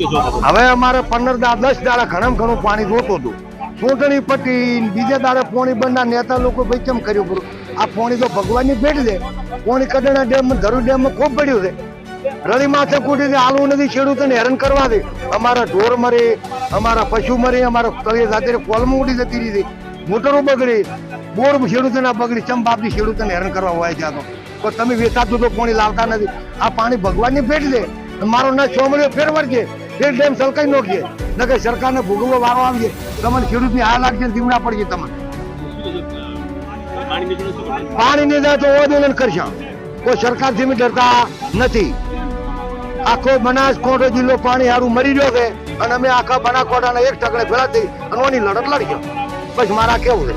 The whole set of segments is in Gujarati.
હવે અમારે પંદર દાડા, દસ દાડા ઘણમ ઘણું પાણી જોતું હતું. ચૂંટણી પટ્ટી, બીજા દાડે પોણી બંધના નેતા લોકો ભાઈ કેમ કર્યું પૂરું આ પોણી તો ભગવાનની ભેટ છે. પોણી કડાણા ડેમ ધરુ ડેમમાં ખૂબ પડ્યું છે. રળી માથે કૂટીને આલવું નથી, ખેડૂતોને હેરાન કરવા દે. અમારા ઢોર મરે, અમારા પશુ મરે, અમારા તળિયે સાથે કોલમ ઉડી જતી રહી મોટરો બગડી, બોર ખેડૂતોના બગડી, ચમ બાપની ખેડૂતોને હેરાન કરવા હોય છે તો. તો તમે વેચાતું તો પાણી લાવતા નથી. આ પાણી ભગવાનની ભેટ છે. મારો ના છોમરીઓ ફેરવર છે એ ડેમ સલકાઈ નોખીએ નકે સરકારને ભોગવવો વારો આવીએ તમને ખેડૂતની આ લાગશે ને દીવડા પડશે તમને. શું પાણી નીકળે શું કહેશો? પાણી ની જાય તો આંદોલન કરશે. કોઈ સરકારથી ડરતા નથી. આખો બનાસકાંઠો જિલ્લો પાણી હારું મરી રહ્યો છે. અને અમે આખા બનાસકાંઠાના એક ટકડે ભેળા થઈ અને લડત લડશું બસ મારા કેવું છે?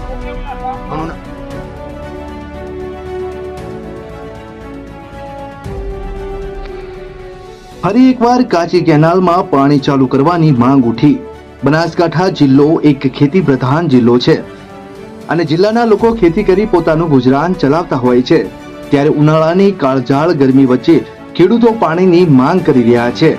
ફરી એકવાર કાચી કેનાલમાં પાણી ચાલુ કરવાની માંગ ઉઠી. બનાસકાંઠા જિલ્લો એક ખેતી પ્રધાન જિલ્લો છે. અને જિલ્લાના લોકો ખેતી કરી પોતાનું ગુજરાન ચલાવતા હોય છે. ત્યારે ઉનાળાની કાળઝાળ ગરમી વચ્ચે ખેડૂતો પાણીની માંગ કરી રહ્યા છે.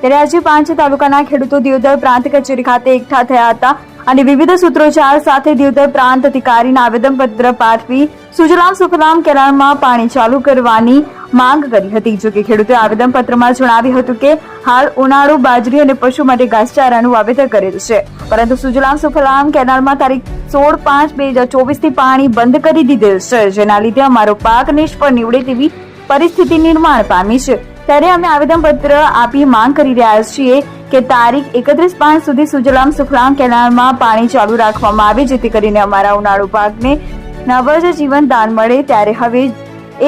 ત્યારે આજે પાંચ તાલુકાના ખેડૂતો દિયોદર પ્રાંત કચેરી ખાતે એકઠા થયા હતા. અને વિવિધ સૂત્રોચ્ચાર સાથે દિયોદર પ્રાંત અધિકારીને આવેદનપત્ર પાઠવી સુજલામ સુફલામ કેનાલમાં પાણી ચાલુ કરવાની માંગ કરી હતી. જોકે ખેડૂતોએ આવેદનપત્રમાં જણાવ્યું હતું કે હાલ ઉનાળુ, બાજરી અને પશુ માટે ઘાસચારાનું વાવેતર કરેલ છે. પરંતુ સુજલામ સુફલામ કેનાલમાં તારીખ સોળ પાંચ બે હજાર ચોવીસથી પાણી બંધ કરી દીધેલ છે. જેના લીધે અમારો પાક નિષ્ફળ નીવડે તેવી પરિસ્થિતિ નિર્માણ પામી છે. ત્યારે અમે આવેદનપત્ર આપી માંગ કરી રહ્યા છીએ કે તારીખ એકત્રીસ પાંચ સુધી સુજલામ સુફલામ કેનાલમાં પાણી ચાલુ રાખવામાં આવે, જેથી કરીને અમારા ઉનાળુ પાકને નવજ જીવન દાન મળે. ત્યારે હવે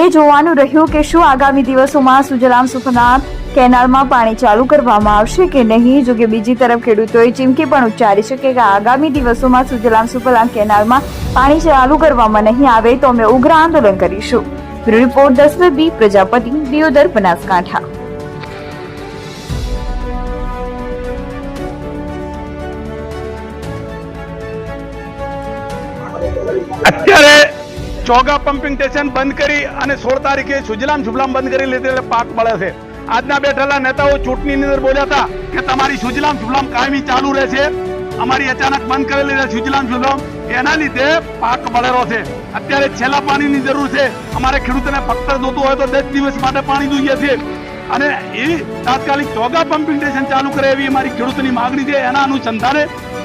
એ જોવાનું રહ્યું કે શું આગામી દિવસોમાં સુજલામ સુફલામ કેનાલમાં પાણી ચાલુ કરવામાં આવશે કે નહીં. જો કે બીજી તરફ ખેડૂતોએ ચીમકી પણ ઉચ્ચારી છે કે આગામી દિવસોમાં સુજલામ સુફલામ કેનાલમાં પાણી ચાલુ કરવામાં નહીં આવે તો અમે ઉગ્ર આંદોલન કરીશું. રિપોર્ટ દસમે બી, પ્રજાપતિ, દિયોદર, બનાસકાંઠા. અત્યારે ચોગા પમ્પિંગ સ્ટેશન બંધ કરી અને સોળ તારીખે સુજલામ સુજલામ બંધ કરી લીધે પાક મળે છે. આજના બેઠેલા નેતાઓ ચૂંટણીની અંદર બોલ્યા હતા કે તમારી સુજલામ સુજલામ કાયમી ચાલુ રહેશે. અમારી અચાનક બંધ કરી લીધે સુજલામ સુજલામ એના લીધે પાક મળેલો છે. અત્યારે છેલ્લા પાણીની જરૂર છે. અમારે ખેડૂતોને ફક્ત જોતું હોય તો દસ દિવસ માટે પાણી જોઈએ છે. અને એ તાત્કાલિક ચોગા પમ્પિંગ સ્ટેશન ચાલુ કરે એવી અમારી ખેડૂતોની માગણી છે. એના અનુસંધાને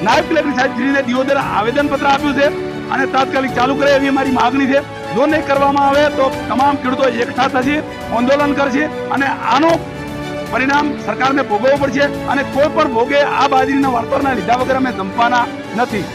નાયબ કલેક્ટર સાહેબ શ્રીને દિયોદર આવેદનપત્ર આપ્યું છે. અને તાત્કાલિક ચાલુ કરે એવી અમારી માગણી છે. જો નહીં કરવામાં આવે તો તમામ ખેડૂતો એકઠા થશે, આંદોલન કરશે અને આનો પરિણામ સરકારને ભોગવવું પડશે અને કોઈ પણ ભોગે આ બાજરીના વળતરના લીધા વગર અમે ધમવાના નથી.